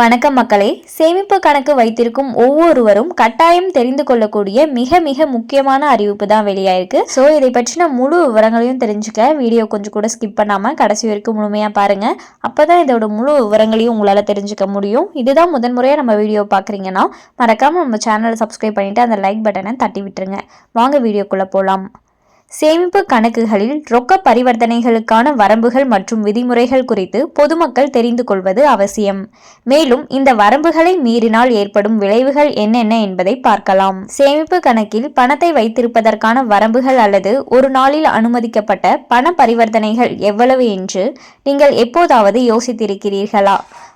வணக்கம் மக்களே. சேமிப்பு கணக்கு வைத்திருக்கும் ஒவ்வொருவரும் கட்டாயம் தெரிந்து கொள்ளக்கூடிய மிக மிக முக்கியமான அறிவிப்பு தான் வெளியாயிருக்கு. ஸோ இதை பற்றின முழு விவரங்களையும் தெரிஞ்சுக்க வீடியோ கொஞ்சம் கூட ஸ்கிப் பண்ணாமல் கடைசி வரைக்கும் முழுமையாக பாருங்கள் அப்போ தான் இதோட முழு விவரங்களையும் உங்களால் தெரிஞ்சுக்க முடியும். இதுதான் முதன்முறையாக நம்ம வீடியோ பார்க்குறீங்கன்னா மறக்காமல் நம்ம சேனலை சப்ஸ்கிரைப் பண்ணிவிட்டு அந்த லைக் பட்டனை தட்டி விட்டுருங்க. வாங்க வீடியோக்குள்ளே போகலாம் சேமிப்பு கணக்குகளில் ரொக்க பரிவர்த்தனைகளுக்கான வரம்புகள் மற்றும் விதிமுறைகள் குறித்து பொதுமக்கள் தெரிந்து கொள்வது அவசியம். மேலும் இந்த வரம்புகளை மீறினால் ஏற்படும் விளைவுகள் என்னென்ன என்பதை பார்க்கலாம். சேமிப்பு கணக்கில் பணத்தை வைத்திருப்பதற்கான வரம்புகள் அல்லது ஒரு நாளில் அனுமதிக்கப்பட்ட பண பரிவர்த்தனைகள் எவ்வளவு என்று நீங்கள் எப்போதாவது யோசித்திருக்கிறீர்களா?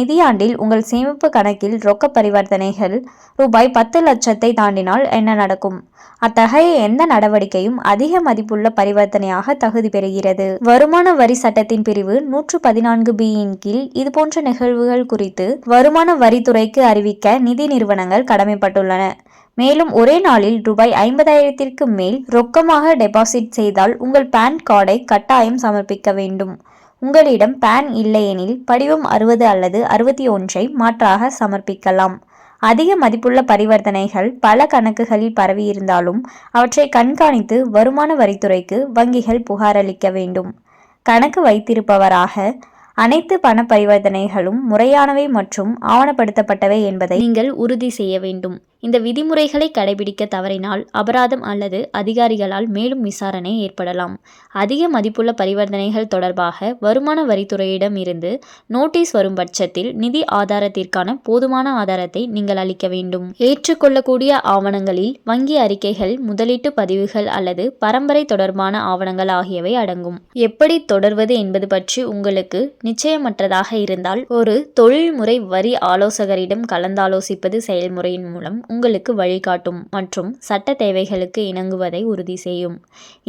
நிதியாண்டில் உங்கள் சேமிப்பு கணக்கில் ரொக்க பரிவர்த்தனைகள் ரூபாய் பத்து லட்சத்தை தாண்டினால் என்ன நடக்கும்? அத்தகைய எந்த நடவடிக்கையும் அதிக மதிப்புள்ள பரிவர்த்தனையாக தகுதி பெறுகிறது. வருமான வரி சட்டத்தின் பிரிவு நூற்று பதினான்கு பியின் கீழ் இதுபோன்ற நிகழ்வுகள் குறித்து வருமான வரித்துறைக்கு அறிவிக்க நிதி நிறுவனங்கள் கடமைப்பட்டுள்ளன. மேலும் ஒரே நாளில் ரூபாய் ஐம்பதாயிரத்திற்கு மேல் ரொக்கமாக டெபாசிட் செய்தால் உங்கள் பேன் கார்டை கட்டாயம் சமர்ப்பிக்க வேண்டும். உங்களிடம் பேன் இல்லையெனில் படிவம் அறுபது அல்லது அறுபத்தி ஒன்றை மாற்றாக சமர்ப்பிக்கலாம். அதிக மதிப்புள்ள பரிவர்த்தனைகள் பல கணக்குகளில் பரவியிருந்தாலும் அவற்றை கண்காணித்து வருமான வரித்துறைக்கு வங்கிகள் புகாரளிக்க வேண்டும். கணக்கு வைத்திருப்பவராக அனைத்து பண பரிவர்த்தனைகளும் முறையானவை மற்றும் ஆவணப்படுத்தப்பட்டவை என்பதை நீங்கள் உறுதி செய்ய வேண்டும். இந்த விதிமுறைகளை கடைபிடிக்க தவறினால் அபராதம் அல்லது அதிகாரிகளால் மேலும் விசாரணை ஏற்படலாம். அதிக மதிப்புள்ள பரிவர்த்தனைகள் தொடர்பாக வருமான வரித்துறையிடம் இருந்து நோட்டீஸ் வரும் பட்சத்தில் நிதி ஆதாரத்திற்கான போதுமான ஆதாரத்தை நீங்கள் அளிக்க வேண்டும். ஏற்றுக்கொள்ளக்கூடிய ஆவணங்களில் வங்கி அறிக்கைகள் முதலீட்டு பதிவுகள் அல்லது பரம்பரை தொடர்பான ஆவணங்கள் ஆகியவை அடங்கும். எப்படி தொடர்வது என்பது பற்றி உங்களுக்கு நிச்சயமற்றதாக இருந்தால் ஒரு தொழில்முறை வரி ஆலோசகரிடம் கலந்தாலோசிப்பது செயல்முறையின் மூலம் உங்களுக்கு வழிகாட்டும் மற்றும் சட்ட தேவைகளுக்கு இணங்குவதை உறுதி செய்யும்.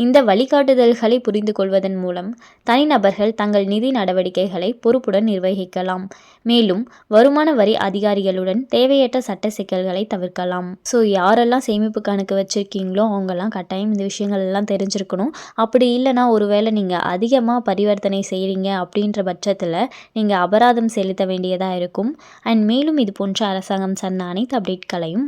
இந்த வழிகாட்டுதல்களை புரிந்து கொள்வதன் மூலம் தனிநபர்கள் தங்கள் நிதி நடவடிக்கைகளை பொறுப்புடன் நிர்வகிக்கலாம். மேலும் வருமான வரி அதிகாரிகளுடன் தேவையற்ற சட்ட சிக்கல்களை தவிர்க்கலாம். ஸோ யாரெல்லாம் சேமிப்பு கணக்கு வச்சுருக்கீங்களோ அவங்கெல்லாம் கட்டாயம் இந்த விஷயங்கள் எல்லாம் தெரிஞ்சிருக்கணும். அப்படி இல்லைனா ஒருவேளை நீங்கள் அதிகமாக பரிவர்த்தனை செய்கிறீங்க அப்படின்ற பட்சத்தில் நீங்கள் அபராதம் செலுத்த வேண்டியதாக இருக்கும். அண்ட் மேலும் இது போன்ற அரசாங்கம் சார்ந்த அனைத்து அப்டேட்களையும்